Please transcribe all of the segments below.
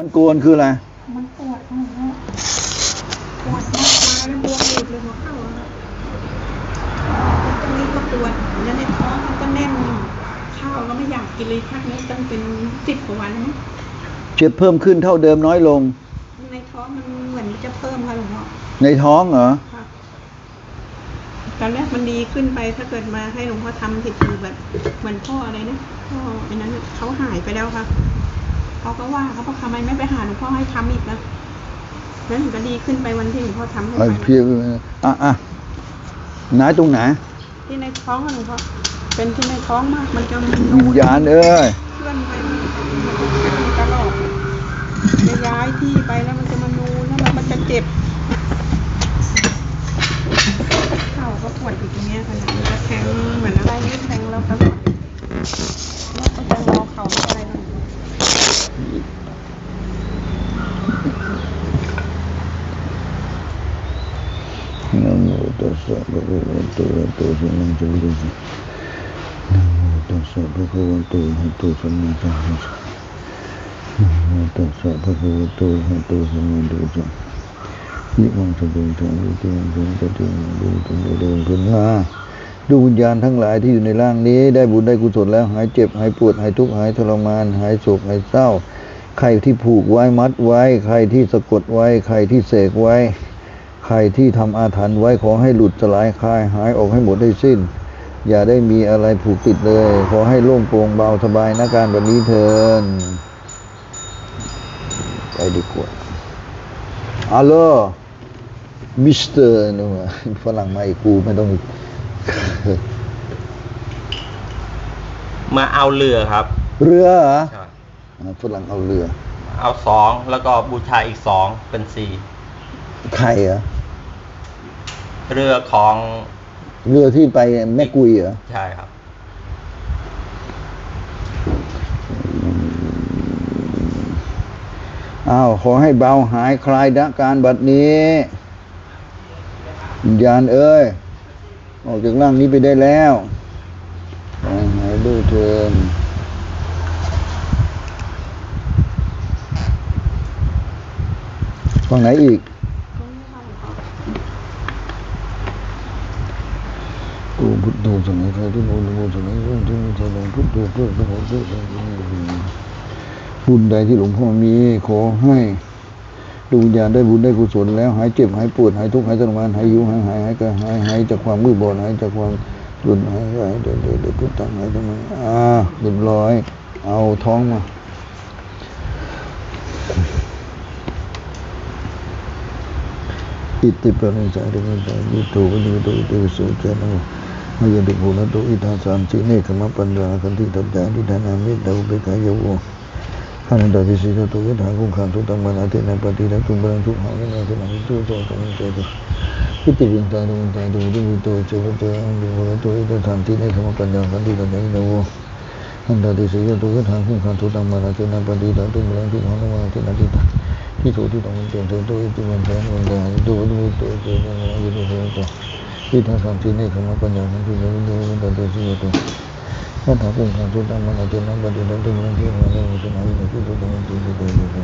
มันกวนคืออะไร มันปวดหัวปวดมากแล้วบวมอีกเลยหัวเข่าอะตรงนี้ก็ปวดแล้วในท้องมันก็แน่นข้าวก็ไม่อยากกินเลยพักนี้ตั้งเป็นสิบกว่าวันแล้เจ็บเพิ่มขึ้นเท่าเดิมน้อยลง ในท้องมันเหมือนจะเพิ่มค่ะหลวงพ่อในท้องเหรอ ค่ะตอนแรกมันดีขึ้นไปถ้าเกิดมาให้หลวงพ่อทำผิดคือแบบเหมือนพ่ออะไรนะพ่อไอ้นั้นเขาหายไปแล้วค่ะ เขาก็ว่าเขาบอกทำไมไม่ไปหาหลวงพ่อให้ทำอีกนะแล้วถึงก็ดีขึ้นไปวันที่หลวงพ่อทำให้ไอ้ไปเพียอะอะไหนตรงไหนที่ในท้องอะหลวงพ่อเป็นที่ในท้องมากมันจะมีวิญญาณเอ้ยเคลื่อนไปมันตลอดจะย้ายที่ไปแล้วมันจะมานูนแล้วมันจะเจ็บเข่าก็ปวดอยู่ตรงเนี้ยค่ะมันจะแทงเหมือนอะไรนี่แทงเราตลอดแล้วก็จะรอเข่าไม่อะไร นะนะโมตัสสะภะคะวะโตอะระหะโตสัมมาสัมพุทธัสสะนะโมตัสสะภะคะวะโตอะระหะโตสัมมาสัมพุทธัสสะนะโมตัสสะภะคะวะโตอะระหะโตสัมมาสัมพุทธัสสะนิมังสตุทังวิติมังสัมปติมังดูตุงเดินขึ้นมาดูวิญญาณทั้งหลายที่อยู่ในร่างนี้ ได้บุญได้กุศลแล้วหายเจ็บหายปวดหายทุกข์หายทรมาน หายโศกหายเศร้า ใครที่ผูกไว้มัดไว้ ใครที่สะกดไว้ ใครที่เสกไว้ ใครที่ทำอาถรรพ์ไว้ขอให้หลุดสลายคลายหายออกให้หมดได้สิ้น อย่าได้มีอะไรผูกติดเลย ขอให้โล่งโปร่งเบาสบายนะการแบบนี้เทินไปดีกว่าอัลโหลมิสเตอร์นี่ว่าฝรั่งมาอีกกูไม่ต้องมาเอาเรือครับ เรือเหรอใช่อ่าฝรั่งเอาเรือ เอาสองแล้วก็บูชาอีกสองเป็นสี่ ใครเหรอเรือของเรือที่ไปแม่กุยเหรอใช่ครับ อ้าวขอให้เบาหายคลายนะการบัดนี้วิญญาณเอ้ย ออกจากร่างนี้ไปได้แล้วขอให้หายด้วยเถินฝั่งไหนอีก ตรงนี้ค่ะหลวงพ่อ กูพุทโธสังฆาทุโมนโมสังฆาทุโมสังฆาพุทโธเพื่อสมองเพื่อสังฆาบุญใดที่หลวงพ่อมีขอให้ดวงวิญญาณได้บุญได้กุศลแล้วหายเจ็บหายปวดหายทุกข์หายทรมานหายหิวหายหายหายกระหายหายจากความมืดบอดหายจากความหลุดหายหายเดินเดินเดินพุทธังหายทำไมอ่าเรียบร้อย เอาท้องมาอิติปริจาริมิจายิโตวิโตอิติวิสุจนะ มายติภูระโตอิทาสามสีเนขมะปัญญาคันติตัจจานิธานามิตาอุเบกายโวขันตติสิโตตุยถาคุขันตุตังมานาตินาปฏิรักตุบังทุกหาวินาตินามิตุโตตังมิเตตุอิติวินตาตุวินตาตุวิมิโตเจวะเตอังดิภูระโตอิทาสามสีเนขมะปัญญาคันติตัจจานิโวขันตติสิโตตุยถาคุขันตุตังมานาตินาปฏิรักตุบังทุกหาวินาตินาติตาที่ถูกที่ต้องเปลี่ยนตัวตัวที่มันแทนมันได้ตัวตัวตัวตัวตัวมันอยู่ตัวตัวที่ทางสามที่นี่คำว่าปัญญาของที่มันอยู่มันตั 系统场地内可能管两人就人民运动的都是有的。那它正常就当慢了，就那么点的对面地方，那我就拿一个最多的问题就对对对。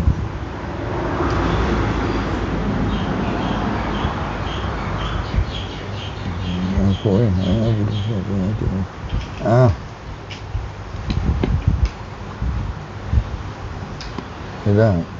嗯，所以呢，我不是说这样子啊。是这样。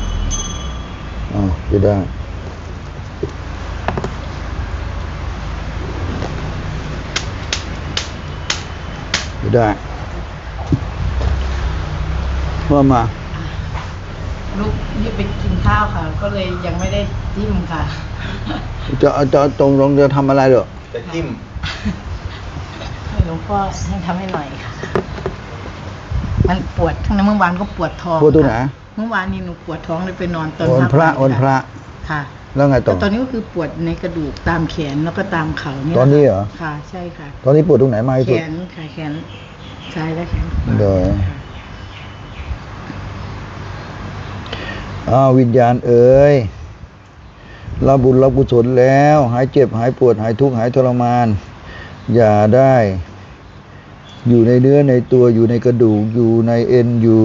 อ๋อจะได้จะได้ว่ามา ลูกรีบไปกินข้าวค่ะ ก็เลยยังไม่ได้จิ้มค่ะ จะจะตรงลงจะทำอะไรเหรอจะจิ้มให้หลวงพ่อให้ทำให้หน่อยค่ะ มันปวดทั้งนั้นเมื่อวานก็ปวดท้องปวดตรงไหนค่ะ เมื่อวานนี้หนูปวดท้องเลยไปนอนตอนวันพระค่ำวันพระ ค่ะ แล้วไงต่อแต่ตอนนี้ก็คือปวดในกระดูกตามแขนแล้วก็ตามเข่าเนี่ยตอนนี้เหรอ ค่ะ ใช่ค่ะ ตอนนี้ปวดตรงไหนมากที่แขสุดนค่ะแขนซ้ายและแขนขวาเดี๋ยวค่ะอ้าววิญญาณเอ๋ยรับบุญรับกุศลแล้ว หายเจ็บหายปวดหายทุกข์หายทรมาน อย่าได้ อยู่ในเนื้อในตัวอยู่ในกระดูกอยู่ในเอ็นอยู่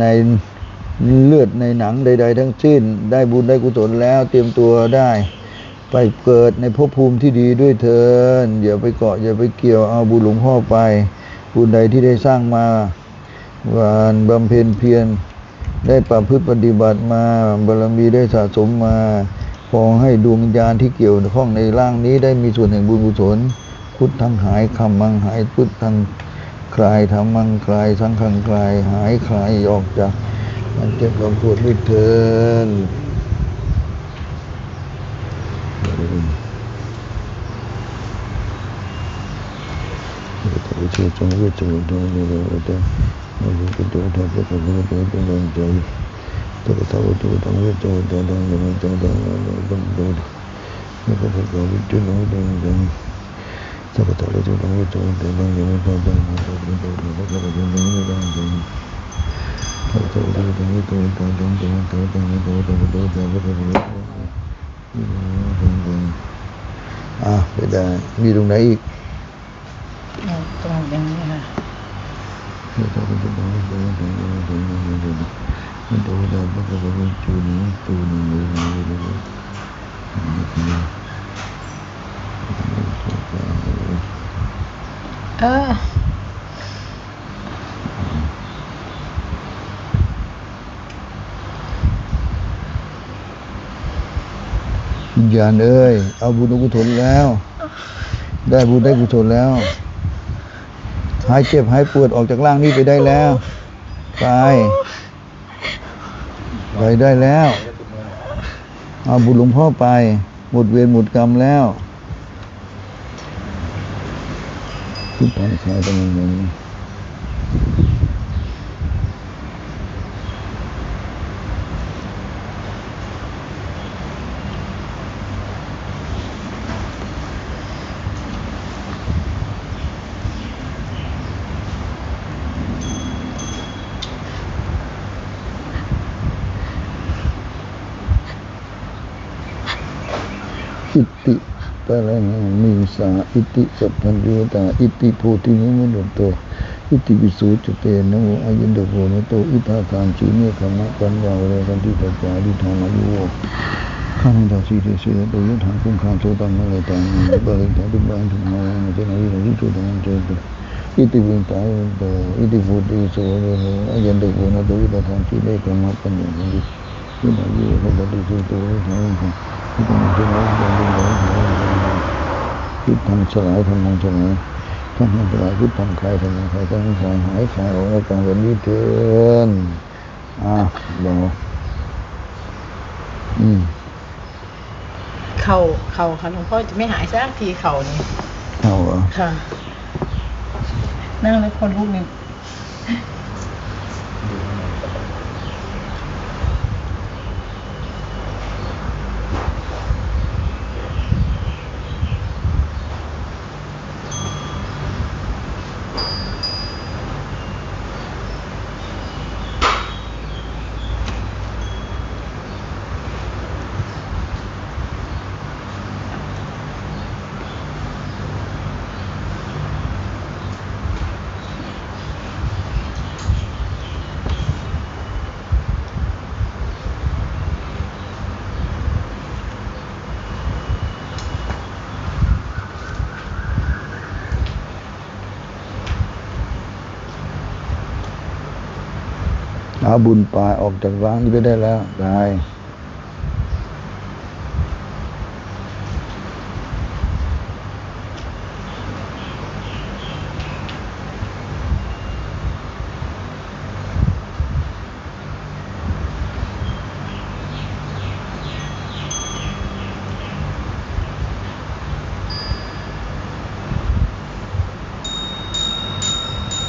ใน เลือดในหนังใด ๆ ทั้งสิ้น ได้บุญได้กุศลแล้วเตรียมตัวได้ ไปเกิดในภพภูมิที่ดีด้วยเถินอย่าไปเกาะอย่าไปเกี่ยวเอาบุญหลวงพ่อไป บุญใดที่ได้สร้างมาวานบำเพ็ญเพียรได้ประพฤติปฏิบัติมาบารมีได้สะสมมาขอให้ดวงวิญญาณที่เกี่ยวข้องในร่างนี้ได้มีส่วนแห่งบุญกุศลพุทธังหายคำมังหายพุทธังคลายธรรมังคลายสังขังคลายหายคลายออกจาก มันเก็บคำพูดไม่เกิน我就总会走到那个我的，我有个多他不可能不不能走，这个他我都总会走到到那个走到那个更多的，那个他搞不定那个东西，这个他我就总会走到到那个走到那个走到那个那个那个那个那个。À, bây giờ đi đường đấy. Ah. วิญญาณเอ้ยเอาบุญเอากุศลแล้ว ได้บุญได้กุศลแล้ว หายเจ็บหายปวดออกจากร่างนี้ไปได้แล้วไปไปได้แล้วเอาบุญหลวงพ่อไป หมดเวรหมดกรรมแล้วทุกท่านใช้ตรงนี้ iti parana mimsa iti sapandrita iti poti nimunuto iti visucho te namo ayendo bonato ipa kanchi ne kama kanya vare kanti pakya di thana yuwa kāna dā sī tē sē tō yu thāng kūng kāng tsō tāng mā lē tāng mā bā lē tāng tū bā tū mā lē mā tē nā yu rā yu chō tāng chō tō iti wīn tā yu tō iti fō tē sō rō rō ayendo bonato ipa kānchi ne kama kanya vare ที่ไหนยี่ก็บริสุทธิ์ตัวให้ที่ทำที่ไหนบริสุทธิ์ตัวที่ทำสลายทำมังสลายทำานทั้งลายที่ทำใครทำใครทั้งสางหายสายออกจากเวรนี้เถินอะบอกอืมเข่าเข่าค่ะหลวงพ่อจะไม่หายสักทีเข่านี่เข่าเหรอค่ะ นั่งแล้วคนลูกนี่าบุญปลายออกจากร้านนี้ไปได้แล้วได้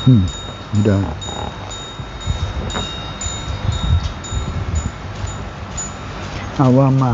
อืมไม่ได้เอาว่ามา